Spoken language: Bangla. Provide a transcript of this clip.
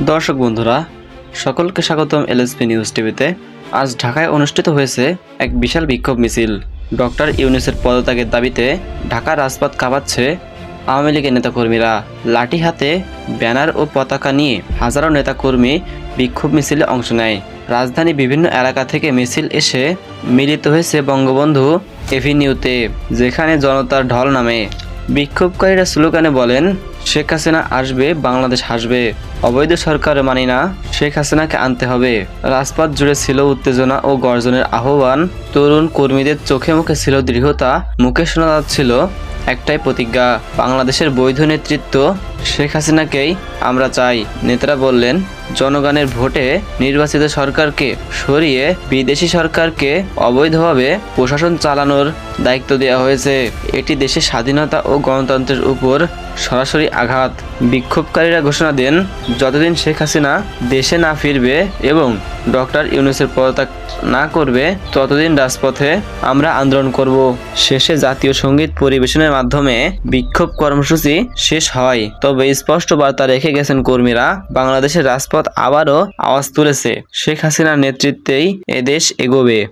দর্শক বন্ধুরা, সকলকে স্বাগতম এলএসপি নিউজ টিভিতে। আজ ঢাকায় অনুষ্ঠিত হয়েছে এক বিশাল বিক্ষোভ মিছিল। ডক্টর ইউনুসের পদত্যাগের দাবিতে ঢাকার রাজপথ কাঁপাচ্ছে আওয়ামী লীগের নেতাকর্মীরা। লাঠি হাতে ব্যানার ও পতাকা নিয়ে হাজারো নেতাকর্মী বিক্ষোভ মিছিলে অংশ নেয়। রাজধানী বিভিন্ন এলাকা থেকে মিছিল এসে মিলিত হয়েছে বঙ্গবন্ধু এভিনিউতে, যেখানে জনতার ঢল নামে। বিক্ষোভকারীরা স্লোগানে বলেন, শেখ হাসিনা আসবে, বাংলাদেশ হাসবে। অবৈধ সরকার মানি না, শেখ হাসিনাকে আনতে হবে। রাজপথ জুড়ে ছিল উত্তেজনা ও গর্জনের আহ্বান। তরুণ কর্মীদের চোখে মুখে ছিল দৃঢ়তা, মুখে শোনা যাচ্ছিল একটাই প্রতিজ্ঞা, বাংলাদেশের বৈধ নেতৃত্ব শেখ হাসিনাকেই আমরা চাই। নেতারা বললেন, জনগণের ভোটে নির্বাচিত সরকারকে সরিয়ে বিদেশি সরকারকে অবৈধভাবে প্রশাসন চালানোর দায়িত্ব দেওয়া হয়েছে। এটি দেশের স্বাধীনতা ও গণতন্ত্রের উপর সরাসরি আঘাত। বিক্ষোভকারীরা ঘোষণা দেন, যতদিন শেখ হাসিনা দেশে না ফিরবে এবং ডক্টর ইউনুসের পদত্যাগ না করবে, ততদিন রাজপথে আমরা আন্দোলন করব। শেষে জাতীয় সংগীত পরিবেশনের মাধ্যমে বিক্ষোভ কর্মসূচি শেষ হয়। তবে স্পষ্ট বার্তা রেখে গেছেন কর্মীরা, বাংলাদেশের রাজপথ আবারও আওয়াজ তুলেছে। শেখ হাসিনার নেতৃত্বেই এদেশ এগোবে।